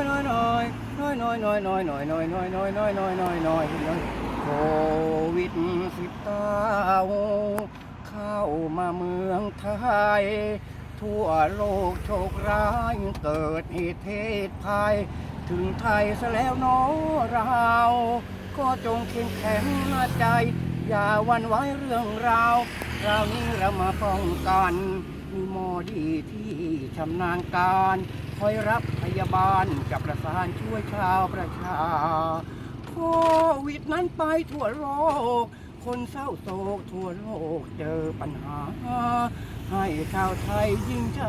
อยน้อยน้อยน้อยน้อยน้อยน้อยน้อยน้อยน้อยน้อยน้อยน้อยน้อยน้อยน้อยโควิดสิบเก้าเข้ามาเมืองไทย ทั่วโลกโชคร้ายเกิดเหตุเพศภัย ถึงไทยซะแล้วน้อเรา ก็จงเข้มแข็งใจ อย่าวันไหวเรื่องราวเรานี้เรามาป้องกัน มีหมอดีที่ชำนาญการ คอยรับ ยาบาลกับประสานช่วยชาวประชา โควิดนั้นไปทั่วโลก คนเศร้าโศกทั่วโลกเจอปัญหา ให้ชาวไทยยิ่งใจ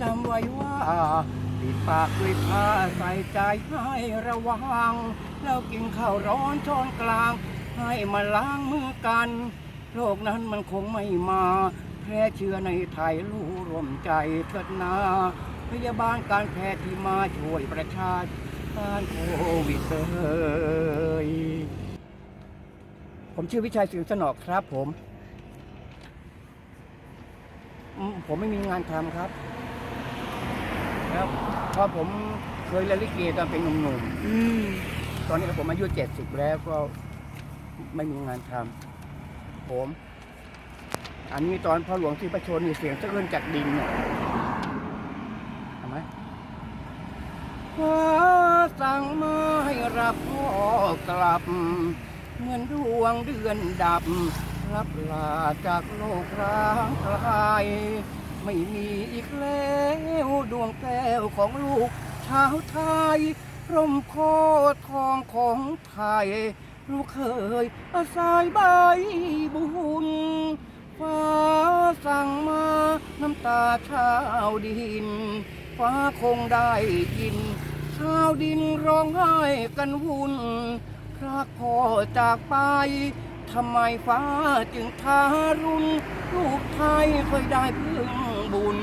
จำไว้ว่าปิดปากด้วยผ้าใส่ใจให้ระวัง แล้วกินข้าวร้อนช้อนกลาง ให้มาล้างมือกันโรคนั้นมันคงไม่มา แพร่เชื้อในไทยรู้รวมใจเถิดนา พยาบาลการแพทย์ที่มาช่วยประชาชนต้านโควิดเอยผมชื่อวิชัยสิงห์สนอกครับผมอืมผมไม่มีงานทำครับ แล้วเพราะผมเคยเล่นลิเกตอนเป็นหนุ่มอืมๆตอนนี้ผมอายุเจ็ดสิบแล้วก็ไม่มีงานทำผม อันนี้ตอนพ่อหลวงที่ประชนนี่เสียงสะอื้นจากดินเนี่ยทำไหม ฟ้าสั่งมาให้รับพ่อกลับ เหมือนดวงเดือนดับ รับลาจากโลกร้างไกลไม่มีอีกแล้วดวงแก้วของลูกชาวไทยร่มโคทองของไทย ลูกเคยอาศัยใบบุญฟ้าสั่งมาน้ำตาชาวดิน ฟ้าคงได้ยิน ชาวดินร้องไห้กันวุ่นพระพ่อจากไปทำไมฟ้าจึงทารุณลูกไทยเคยได้พึ่งบุญ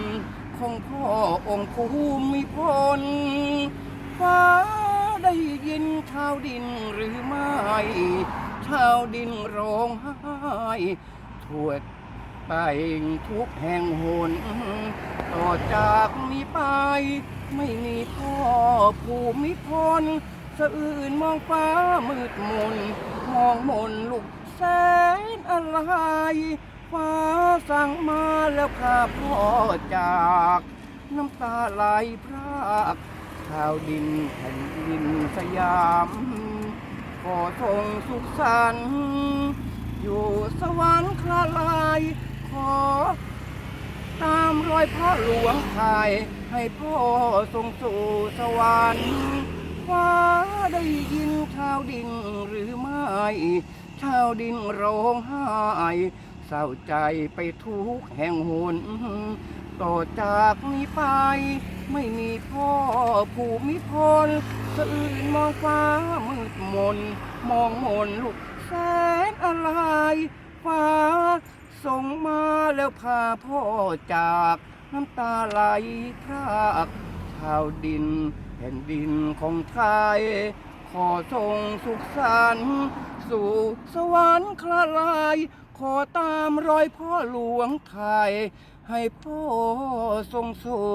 ของพ่อองค์ภูมิพลฟ้าได้ยินชาวดินหรือไม่ชาวดินร้องไห้ ทั่วไปทุกแห่งหน จากนี้ไป ไม่มีพ่อภูมิพลสะอื่นมองฟ้ามืดมน มองมนลูกแสนอะไรฟ้าสั่งมาแล้วข้าพ่อจาก น้ำตาไหลพรากชาวดินแผ่นดินสยามขอทรงสุขสันต์อยู่สวรรค์คลาลายขอ ตามรอยพ่อหลวงไทยให้พ่อทรงสู่สวรรค์ฟ้าได้ยินชาวดินหรือไม่ชาวดินร้องไห้เศร้าใจไปทุกแห่งหนต่อจากนี้ไป ไม่มีพ่อภูมิพลสะอื่นมองฟ้ามืดมน มองมนลูกแสนอะไรฟ้า ส่งมาแล้วพาพ่อจากน้ำตาไหลพรากชาวดินแผ่นดินของไทย ขอทรงสุขสันต์สู่สวรรค์คลาลาย ขอตามรอยพ่อหลวงไทย ให้พ่อทรงสู่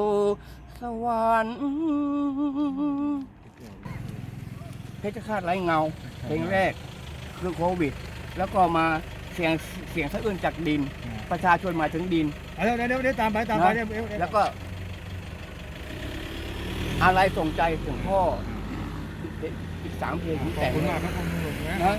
สวรรค์เพชรฆาตไร้เงาเพลงแรกคือโควิด แล้วก็มา สียงเสียงสะอื้นจากดิน ประชาชนหมายถึงดิน เอาเดี๋ยวเดี๋ยวเดี๋ยวตามไปตามไปเดี๋ยวเดี๋ยวเดี๋ยวแล้วก็ อะไรส่งใจถึงพ่ออีกอีกสามเพลงผมขอบแต่งคุณมากครับคุณลุงนะ นะ